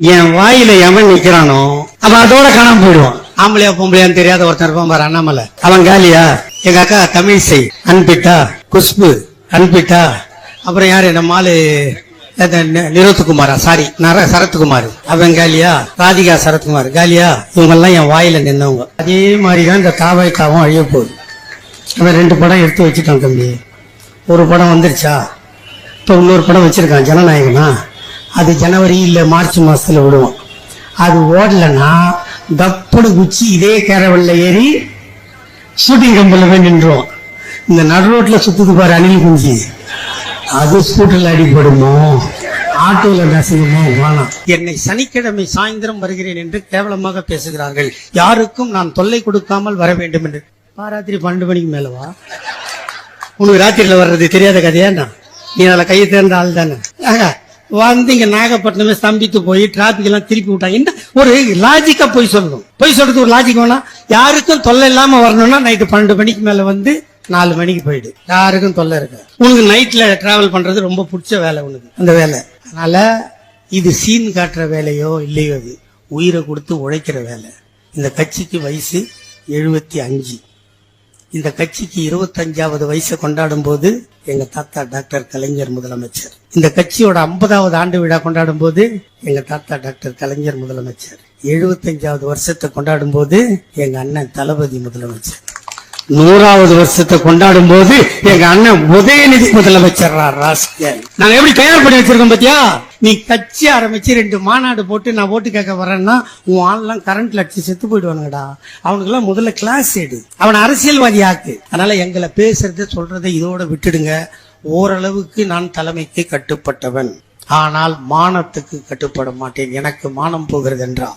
என் வாயில எவன் நிக்கிறானோ அவன் அதோட காணாம போயிடுவான். ஆம்பளையா பொம்பளையான்னு தெரியாத ஒருத்தன் இருப்பான் பாரு அண்ணாமலை. அவன் காலியா? எங்க அக்கா தமிழிசை அன்பிட்டா? குஷ்பு. அன்பிட்டா? அப்புறம் யாரு? நம்ம ஆளு அந்த நி- நிருத்துக்குமாரா? சாரி நர சரத்குமார். அவன் காலியா? ராதிகா சரத்குமார். காலியா? இவங்க எல்லாம் என் வாயில நின்னவங்க. அதே மாதிரிதான் இந்த தாவாய்க்காவும் அழிய போகுது. அவன் ரெண்டு படம் எடுத்து வச்சுட்டான் தம்பி. ஒரு படம் வந்துருச்சா? இப்போ இன்னொரு படம் வச்சிருக்கான் ஜனநாயகனா? அது ஜனவரி இல்லை மார்ச் மாதத்தில் விடுவோம். அது ஓடலைன்னா தப்புடு குச்சி இதே கேரவல்ல ஏறி ஷூட்டிங் கம்பெனில் போய் நின்றுவோம். இந்த நடு சுற்றுது பாரு அணில் குஞ்சு. அது ஸ்கூட்டரில் அடிபடுமோ? ஆட்டோவில் நசுங்குமோ வேணாம். என்னை சனிக்கிழமை சாயந்தரம் வருகிறேன் என்று கேவலமாக பேசுகிறார்கள். யாருக்கும் நான் தொல்லை கொடுக்காமல் வர வேண்டும் என்று. பாராத்திரி பன்னெண்டு மணிக்கு மேலவா உனக்கு ராத்திரியில் வர்றது தெரியாத கதையா நான் நீ அதில் கையை தேர்ந்த ஆள் தானே. வந்து இங்க நாகப்பட்டினமே ஸ்தம்பித்து போய் டிராபிக் எல்லாம் திருப்பி விட்டாங்க என்ன? ஒரு லாஜிக்கா போய் சொல்லணும். போய் சொல்றது ஒரு லாஜிக் வேணா. யாருக்கும் தொல்லை இல்லாம வரணும்னா நைட்டு பன்னெண்டு மணிக்கு மேல வந்து நாலு மணிக்கு போயிடு. யாருக்கும் தொல்லை இருக்கு உனக்கு நைட்ல டிராவல் பண்றது ரொம்ப பிடிச்ச வேலை உனக்கு அந்த வேலை. அதனால இது சீன் காட்டுற வேலையோ இல்லையோ அது. உயிரை கொடுத்து உழைக்கிற வேலை. இந்த கட்சிக்கு வயசு எழுபத்தி அஞ்சு. இந்த கட்சிக்கு இருபத்தஞ்சாவது வயசை கொண்டாடும் போது எங்க தாத்தா டாக்டர் கலைஞர் முதலமைச்சர். இந்த கட்சியோட ஐம்பதாவது ஆண்டு விழா கொண்டாடும் போது எங்க தாத்தா டாக்டர் கலைஞர் முதலமைச்சர். எழுபத்தஞ்சாவது வருஷத்தை கொண்டாடும் போது எங்க அண்ணன் தளபதி முதலமைச்சர். நூறாவது வருஷத்தை கொண்டாடும் போது எங்க அண்ணன் உதயநிதி முதலமைச்சர் நாங்க எப்படி தயார் பண்ணி வச்சிருக்கோம் பாத்தியா? நீ கட்சி ஆரம்பிச்சு ரெண்டு மாநாடு போட்டு நான் ஓட்டு கேட்க வரேன்னா உன் ஆள்லாம் கரண்ட்ல அடிச்சு செத்து போயிடுவானுங்கடா. அவனுக்கெல்லாம் முதல்ல கிளாஸ் எடு. அவன் அரசியல்வாதி ஆக்கு. அதனால எங்களை பேசுறது சொல்றதை இதோட விட்டுடுங்க. ஓரளவுக்கு நான் தலைமைக்கு கட்டுப்பட்டவன். ஆனால் மானத்துக்கு கட்டுப்பட மாட்டேன். எனக்கு மானம் போகிறது என்றால்.